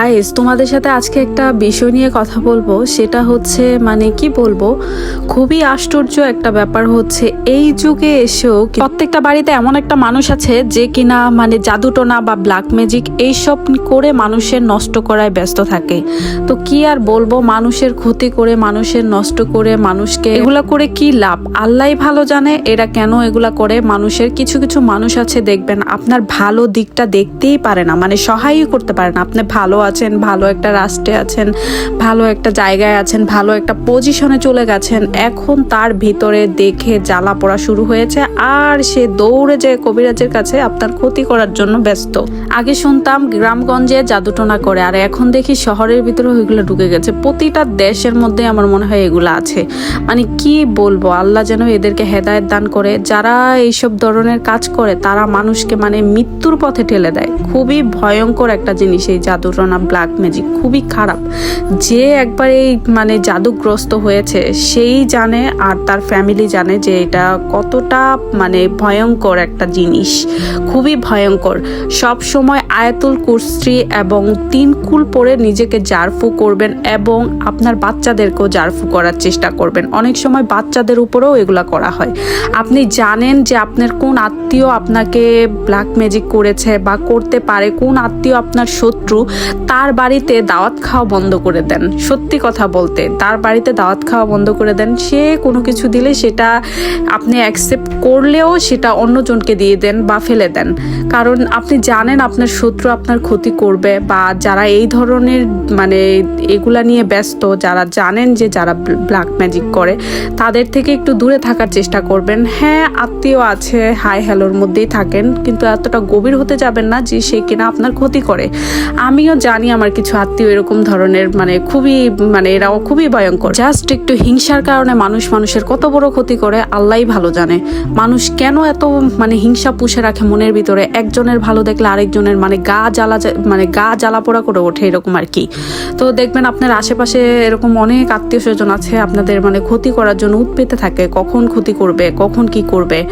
Guys তোমাদের সাথে আজকে একটা বিষয় নিয়ে কথা বলব। সেটা হচ্ছে মানে কি বলব, খুবই আশ্চর্য একটা ব্যাপার হচ্ছে, এই যুগে এসেও প্রত্যেকটা বাড়িতে এমন একটা মানুষ আছে যে কিনা মানে জাদুটোনা বা ব্ল্যাক ম্যাজিক এইসব করে মানুষের নষ্ট করায় ব্যস্ত থাকে। তো কি আর বলব, মানুষের ক্ষতি করে, মানুষের নষ্ট করে, মানুষকে এগুলা করে কি লাভ? আল্লাহ ভালো জানে, এরা কেন এগুলা করে? মানুষের কিছু কিছু মানুষ আছে, দেখবেন, আপনার ভালো দিকটা দেখতেই পারে না মানে সহায়ই করতে পারে না, আপনি ভালো আছেন, ভালো একটা রাষ্ট্রে আছেন, ভালো একটা জায়গায় আছেন, ভালো একটা পজিশনে চলে গেছেন, এখন তার ভিতরে দেখে জ্বালা পড়া শুরু হয়েছে আর সে দৌড়ে যে কবিরাজের কাছে আপনার ক্ষতি করার জন্য ব্যস্ত। আগে শুনতাম গ্রামগঞ্জে জাদুটোনা করে, আর এখন দেখি শহরের ভিতরে ওইগুলো ঢুকে গেছে। প্রতিটা দেশের মধ্যে আমার মনে হয় এগুলো আছে। মানে কি বলব, আল্লাহ যেন এদেরকে হেদায়েত দান করে। যারা এইসব ধরনের কাজ করে, তারা মানুষকে মানে মৃত্যুর পথে ঠেলে দেয়। খুবই ভয়ঙ্কর একটা জিনিস এই জাদুটনা ব্ল্যাক ম্যাজিক খুবই খারাপ। যে একবার এই মানে জাদুগ্রস্ত হয়েছে, সেই জানে আর তার ফ্যামিলি জানে যে এটা কতটা মানে ভয়ঙ্কর একটা জিনিস। খুবই ভয়ঙ্কর। সব সময় আয়াতুল কুরসি এবং তিন কুল পরে নিজেকে জারফু করবেন এবং আপনার বাচ্চাদেরকেও জারফু করার চেষ্টা করবেন। অনেক সময় বাচ্চাদের উপরেও এগুলা করা হয়। আপনি জানেন যে আপনার কোন আত্মীয় আপনাকে ব্ল্যাক ম্যাজিক করেছে বা করতে পারে, কোন আত্মীয় আপনার শত্রু, তার বাড়িতে দাওয়াত খাওয়া বন্ধ করে দেন। সত্যি কথা বলতে, তার বাড়িতে দাওয়াত খাওয়া বন্ধ করে দেন। সে কোনো কিছু দিলে সেটা আপনি অ্যাকসেপ্ট করলেও সেটা অন্যজনকে দিয়ে দেন বা ফেলে দেন। কারণ আপনি জানেন আপনার শত্রু আপনার ক্ষতি করবে বা যারা এই ধরনের মানে এগুলা নিয়ে ব্যস্ত, যারা জানেন যে যারা ব্ল্যাক ম্যাজিক করে, তাদের থেকে একটু দূরে থাকার চেষ্টা করবেন। হ্যাঁ আত্মীয় আছে, হাই হ্যালোর মধ্যেই থাকেন, কিন্তু এতটা গভীর হতে যাবেন না যে সে কিনা আপনার ক্ষতি করে। আমিও জানি আমার কিছু আত্মীয় এরকম ধরনের মানে খুবই মানে এরাও খুবই ভয়ঙ্কর। জাস্ট একটু হিংসার কারণে মানুষ মানুষের কত বড় ক্ষতি করে, আল্লাহই ভালো জানে। মানুষ কেন এত মানে হিংসা পুষে রাখে মনের ভিতরে? একজনের ভালো দেখলে আরেকজনের মানে গা জ্বালা মানে গা জ্বালা পোড়া করে ওঠে এরকম আর কি। তো দেখবেন আপনার আশেপাশে এরকম অনেক আত্মীয় স্বজন আছে, আপনাদের মানে ক্ষতি করার জন্য উৎপেতে থাকে, কখন ক্ষতি করবে, কখন কি করবে।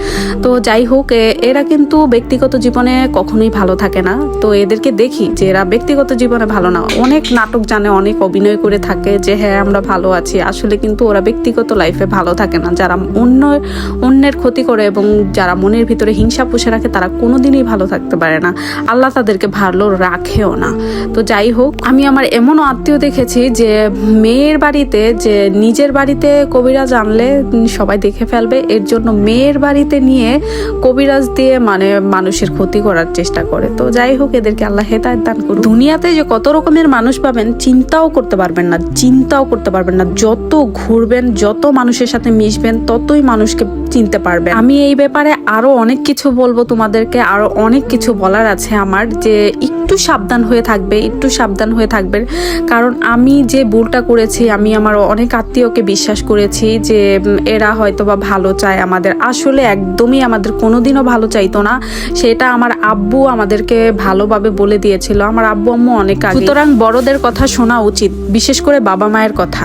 তো যাই হোক এরা কিন্তু ব্যক্তিগত জীবনে কখনোই ভালো থাকে না। তো এদেরকে দেখি যে এরা ব্যক্তিগত জীবনে ভালো না। অনেক নাটক জানে, অনেক অভিনয় করে থাকে যে হ্যাঁ আমরা ভালো আছি। আসলে কিন্তু ওরা ব্যক্তিগত লাইফে ভালো থাকে না। যারা অন্য, অন্যের ক্ষতি করে এবং যারা মনের ভিতরে হিংসা পুষে রাখে, তারা কোনোদিনই ভালো থাকতে পারে না। আল্লাহ তাদেরকে ভালো রাখেও না। তো যাই হোক, আমি আমার এমনও আত্মীয় দেখেছি যে, মেয়ের বাড়িতে, যে নিজের বাড়িতে কবিরা জানলে সবাই দেখে ফেলবে। এর জন্য মেয়ের বাড়িতে নিয়ে কবিরাজ দিয়ে মানে মানুষের ক্ষতি করার চেষ্টা করে। তো যাই হোক, এদেরকে আল্লাহ হেদায়ত দান করুন দুনিয়াতে যে কত রকমের মানুষ পাবেন, চিন্তাও করতে পারবেন না, চিন্তাও করতে পারবেন না। যত ঘুরবেন, যত মানুষের সাথে মিশবেন, ততই মানুষকে চিনতে পারবেন। আমি এই ব্যাপারে আরও অনেক কিছু বলব তোমাদেরকে, আরও অনেক কিছু বলার আছে আমার যে একটু সাবধান হয়ে থাকবে, একটু সাবধান হয়ে থাকবেন। কারণ আমি যে ভুলটা করেছি, আমি আমার অনেক আত্মীয়কে বিশ্বাস করেছি যে এরা হয়তো বা ভালো চায় আমাদের আসলে একদমই আমাদের কোনোদিনও ভালো চাইতো না। সেটা আমার আব্বু আমাদেরকে ভালোভাবে বলে দিয়েছিল। আমার আব্বু আম্মু অনেক সুতরাং বড়দের কথা শোনা উচিত, বিশেষ করে বাবা মায়ের কথা।